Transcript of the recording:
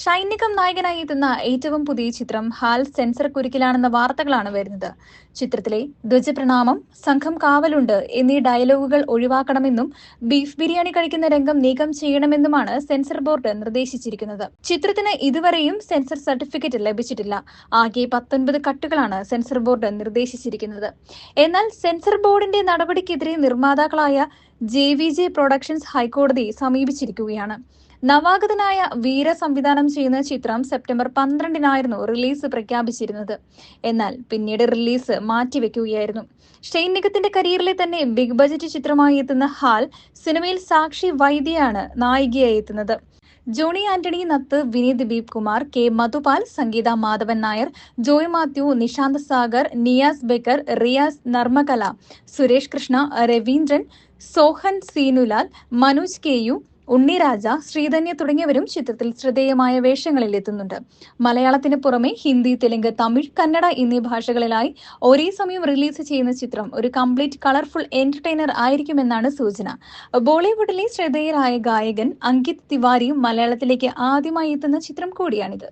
ഷൈനികം നായകനായി എത്തുന്ന ഏറ്റവും പുതിയ ചിത്രം ഹാൽ സെൻസർ കുരുക്കിലാണെന്ന വാർത്തകളാണ് വരുന്നത്. ചിത്രത്തിലെ ധ്വജപ്രണാമം സംഘം കാവലുണ്ട് എന്നീ ഡയലോഗുകൾ ഒഴിവാക്കണമെന്നും ബീഫ് ബിരിയാണി കഴിക്കുന്ന രംഗം നീക്കം ചെയ്യണമെന്നുമാണ് സെൻസർ ബോർഡ് നിർദ്ദേശിച്ചിരിക്കുന്നത്. ചിത്രത്തിന് ഇതുവരെയും സെൻസർ സർട്ടിഫിക്കറ്റ് ലഭിച്ചിട്ടില്ല. ആകെ പത്തൊൻപത് കട്ടുകളാണ് സെൻസർ ബോർഡ് നിർദ്ദേശിച്ചിരിക്കുന്നത്. എന്നാൽ സെൻസർ ബോർഡിന്റെ നടപടിക്കെതിരെ നിർമ്മാതാക്കളായ ജെ വി ജെ പ്രൊഡക്ഷൻസ് ഹൈക്കോടതി സമീപിച്ചിരിക്കുകയാണ്. നവാഗതനായ വീര സംവിധാനം ചെയ്യുന്ന ചിത്രം സെപ്റ്റംബർ പന്ത്രണ്ടിനായിരുന്നു റിലീസ് പ്രഖ്യാപിച്ചിരുന്നത്. എന്നാൽ പിന്നീട് റിലീസ് മാറ്റിവെക്കുകയായിരുന്നു. ഷെയ്ൻ നിഗത്തിന്റെ കരിയറിലെ തന്നെ ബിഗ് ബജറ്റ് ചിത്രമായി എത്തുന്ന ഹാൽ സിനിമയിൽ സാക്ഷി വൈദ്യയാണ് നായികയായി എത്തുന്നത്. ജോണി ആന്റണി നത്ത് Vineeth Deep Kumar K Madhupal Sangeetha Madhavan Nair Joy Mathew Nishanth Sagar Niyas Backer Riyas Narmakala Suresh Krishna Raveendran Sohan Seenulal Manoj K U Unniraja Sreedhanya തുടങ്ങിയവരും ചിത്രത്തിൽ ശ്രദ്ധേയമായ വേഷങ്ങളിൽ എത്തുന്നുണ്ട്. മലയാളത്തിന് പുറമെ ഹിന്ദി തെലുങ്ക് തമിഴ് കന്നഡ എന്നീ ഭാഷകളിലായി ഒരേ സമയം റിലീസ് ചെയ്യുന്ന ചിത്രം ഒരു കംപ്ലീറ്റ് കളർഫുൾ എന്റർടൈനർ ആയിരിക്കുമെന്നാണ് സൂചന. ബോളിവുഡിലെ ശ്രദ്ധേയരായ ഗായകൻ അങ്കിത് തിവാരിയും മലയാളത്തിലേക്ക് ആദ്യമായി എത്തുന്ന ചിത്രം കൂടിയാണിത്.